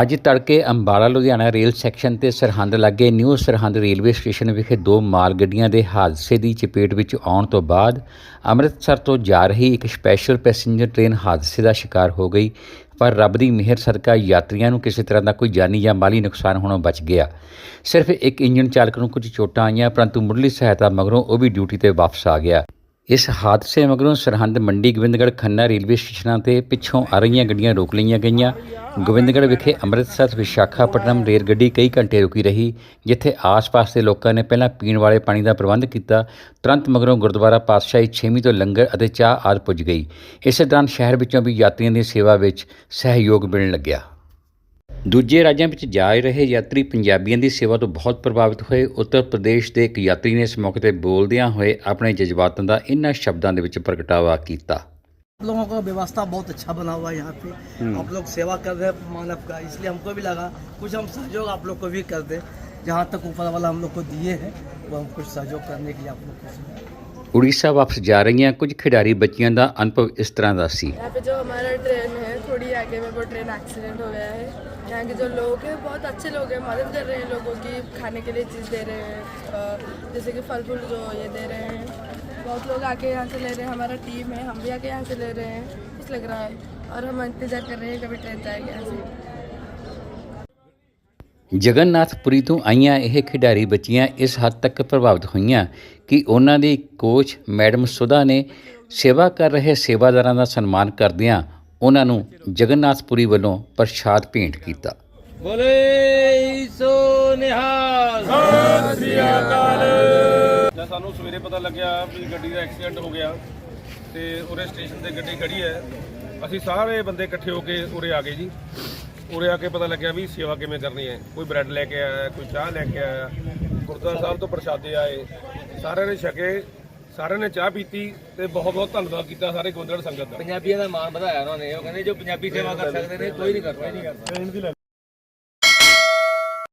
ਅੱਜ ਤੜਕੇ Ambala, Ludhiana rail section ਤੇ ਸਰਹੰਦ ਲਾਗੇ ਨਿਊ ਸਰਹੰਦ ਰੇਲਵੇ ਸਟੇਸ਼ਨ ਵਿਖੇ ਦੋ ਮਾਲ ਗੱਡੀਆਂ ਦੇ ਹਾਦਸੇ ਦੀ ਚਪੇਟ ਵਿੱਚ ਆਉਣ ਤੋਂ ਬਾਅਦ ਅੰਮ੍ਰਿਤਸਰ ਤੋਂ ਜਾ ਰਹੀ ਇੱਕ ਸਪੈਸ਼ਲ ਪੈਸੇਂਜਰ ਟ੍ਰੇਨ ਹਾਦਸੇ ਦਾ ਸ਼ਿਕਾਰ ਹੋ ਗਈ, ਪਰ ਰੱਬ ਦੀ ਮਿਹਰ ਸਦਕਾ ਯਾਤਰੀਆਂ ਨੂੰ ਕਿਸੇ ਤਰ੍ਹਾਂ ਦਾ ਕੋਈ ਜਾਨੀ ਜਾਂ ਮਾਲੀ ਨੁਕਸਾਨ ਹੋਣੋਂ ਬਚ ਗਿਆ। ਸਿਰਫ ਇੱਕ ਇੰਜਨ ਚਾਲਕ ਨੂੰ ਕੁਝ ਚੋਟਾਂ ਆਈਆਂ, ਪਰੰਤੂ ਮੁੱਢਲੀ ਸਹਾਇਤਾ ਮਗਰੋਂ ਉਹ ਵੀ ਡਿਊਟੀ ਤੇ ਵਾਪਸ ਆ ਗਿਆ। ਇਸ ਹਾਦਸੇ ਮਗਰੋਂ ਸਰਹੰਦ ਮੰਡੀ ਗੋਬਿੰਦਗੜ੍ਹ ਖੰਨਾ ਰੇਲਵੇ ਸਟੇਸ਼ਨਾਂ ਤੇ ਪਿੱਛੋਂ ਆ ਰਹੀਆਂ ਗੱਡੀਆਂ ਰੋਕ ਲਈਆਂ ਗਈਆਂ। ਗੋਬਿੰਦਗੜ੍ਹ ਵਿਖੇ ਅੰਮ੍ਰਿਤਸਰ ਵਿਸ਼ਾਖਾਪਟਨਮ ਰੇਲ ਗੱਡੀ ਕਈ ਘੰਟੇ ਰੁਕੀ ਰਹੀ, ਜਿੱਥੇ ਆਸ-ਪਾਸ ਦੇ ਲੋਕਾਂ ਨੇ ਪਹਿਲਾਂ ਪੀਣ ਵਾਲੇ ਪਾਣੀ ਦਾ ਪ੍ਰਬੰਧ ਕੀਤਾ, ਤੁਰੰਤ ਮਗਰੋਂ ਗੁਰਦੁਆਰਾ ਪਾਤਸ਼ਾਹੀ ਛੇਵੀਂ ਤੋਂ ਲੰਗਰ ਅਤੇ ਚਾਹ ਆਦਿ ਪੁੱਜ ਗਈ। ਇਸੇ ਦੌਰਾਨ ਸ਼ਹਿਰ ਵਿੱਚੋਂ ਵੀ ਯਾਤਰੀਆਂ ਦੀ ਸੇਵਾ ਵਿੱਚ ਸਹਿਯੋਗ ਮਿਲਣ ਲੱਗਿਆ। ਦੂਜੇ ਰਾਜਾਂ ਵਿੱਚ ਜਾ ਰਹੇ ਯਾਤਰੀ ਪੰਜਾਬੀਆਂ ਦੀ ਸੇਵਾ ਤੋਂ ਬਹੁਤ ਪ੍ਰਭਾਵਿਤ ਹੋਏ ਉੱਤਰ ਪ੍ਰਦੇਸ਼ ਦੇ ਇੱਕ ਯਾਤਰੀ ਨੇ ਇਸ ਮੌਕੇ ਤੇ ਬੋਲਦਿਆਂ ਹੋਏ ਆਪਣੇ ਜਜ਼ਬਾਤਾਂ ਦਾ ਇਨ੍ਹਾਂ ਸ਼ਬਦਾਂ ਦੇ ਵਿੱਚ ਪ੍ਰਗਟਾਵਾ ਕੀਤਾ आप लोगों का व्यवस्था बहुत अच्छा बना हुआ है यहाँ पे आप लोग सेवा कर रहे हैं मानव का इसलिए हमको भी लगा कुछ हम सहयोग आप लोग को भी कर दें जहाँ तक ऊपर वाला हम लोग को दिए हैं वो हम कुछ सहयोग करने के लिए आप लोग को सुना ਉੜੀਸਾ ਵਾਪਸ ਜਾ ਰਹੀਆਂ ਕੁਝ ਖਿਡਾਰੀ ਬੱਚੀਆਂ ਦਾ ਅਨੁਭਵ ਇਸ ਤਰ੍ਹਾਂ ਦਾ ਸੀ यहाँ पे जो हमारा ट्रेन है थोड़ी आगे में वो ट्रेन एक्सीडेंट हो गया है यहाँ के जो लोग हैं बहुत अच्छे लोग हैं मदद कर रहे हैं लोगों की खाने के लिए चीज़ दे रहे हैं अ, जैसे कि फल फूल जो ये दे रहे हैं बहुत लोग आके यहाँ से ले रहे हैं हमारा टीम है हम भी आके यहाँ से ले रहे हैं कुछ लग रहा है और हम इंतज़ार कर रहे हैं कभी ट्रेन जाएगी यहाँ से ਜਗਨਨਾਥਪੁਰੀ ਤੋਂ ਆਈਆਂ ਇਹ ਖਿਡਾਰੀ ਬੱਚੀਆਂ ਇਸ ਹੱਦ ਤੱਕ ਪ੍ਰਭਾਵਿਤ ਹੋਈਆਂ ਕਿ ਉਹਨਾਂ ਦੀ ਕੋਚ ਮੈਡਮ ਸੁਧਾ ਨੇ ਸੇਵਾ ਕਰ ਰਹੇ ਸੇਵਾਦਾਰਾਂ ਦਾ ਸਨਮਾਨ ਕਰਦਿਆਂ ਉਹਨਾਂ ਨੂੰ ਜਗਨਨਾਥਪੁਰੀ ਵੱਲੋਂ ਪ੍ਰਸ਼ਾਦ ਭੇਂਟ ਕੀਤਾ। ਬੋਲੇ ਸੋ ਨਿਹਾਲ। ਸਤਿ ਅਕਾਲ। ਜਦ ਸਾਨੂੰ ਸਵੇਰੇ ਪਤਾ ਲੱਗਿਆ ਵੀ ਗੱਡੀ ਦਾ ਐਕਸੀਡੈਂਟ ਹੋ ਗਿਆ ਤੇ ਉਰੇ ਸਟੇਸ਼ਨ ਤੇ ਗੱਡੀ ਖੜੀ ਹੈ। ਅਸੀਂ ਸਾਰੇ ਬੰਦੇ ਇਕੱਠੇ ਹੋ ਕੇ ਉਰੇ ਆ ਗਏ ਜੀ। ਉਰੇ ਆ ਕੇ ਪਤਾ ਲੱਗਿਆ ਵੀ ਸੇਵਾ ਕਿਵੇਂ ਕਰਨੀ ਹੈ। ਕੋਈ ਬ੍ਰੈਡ ਲੈ ਕੇ ਆਇਆ ਕੋਈ ਚਾਹ ਲੈ ਕੇ ਆਇਆ। ਗੁਰਦੁਆਰਾ ਸਾਹਿਬ ਤੋਂ ਪ੍ਰਸ਼ਾਦੇ ਆਏ। ਸਾਰਿਆਂ ਨੇ ਛਕੇ। ਸਾਰਿਆਂ ਨੇ ਚਾਹ ਪੀਤੀ ਤੇ ਬਹੁਤ ਬਹੁਤ ਧੰਨਵਾਦ ਕੀਤਾ ਸਾਰੇ ਗੋਂਦੜ ਸੰਗਤ ਦਾ। ਪੰਜਾਬੀਆਂ ਦਾ ਮਾਣ ਵਧਾਇਆ ਉਹਨਾਂ ਨੇ। ਉਹ ਕਹਿੰਦੇ ਜੋ ਪੰਜਾਬੀ ਸੇਵਾ ਕਰ ਸਕਦੇ ਨੇ ਕੋਈ ਨਹੀਂ ਕਰ ਸਕਦਾ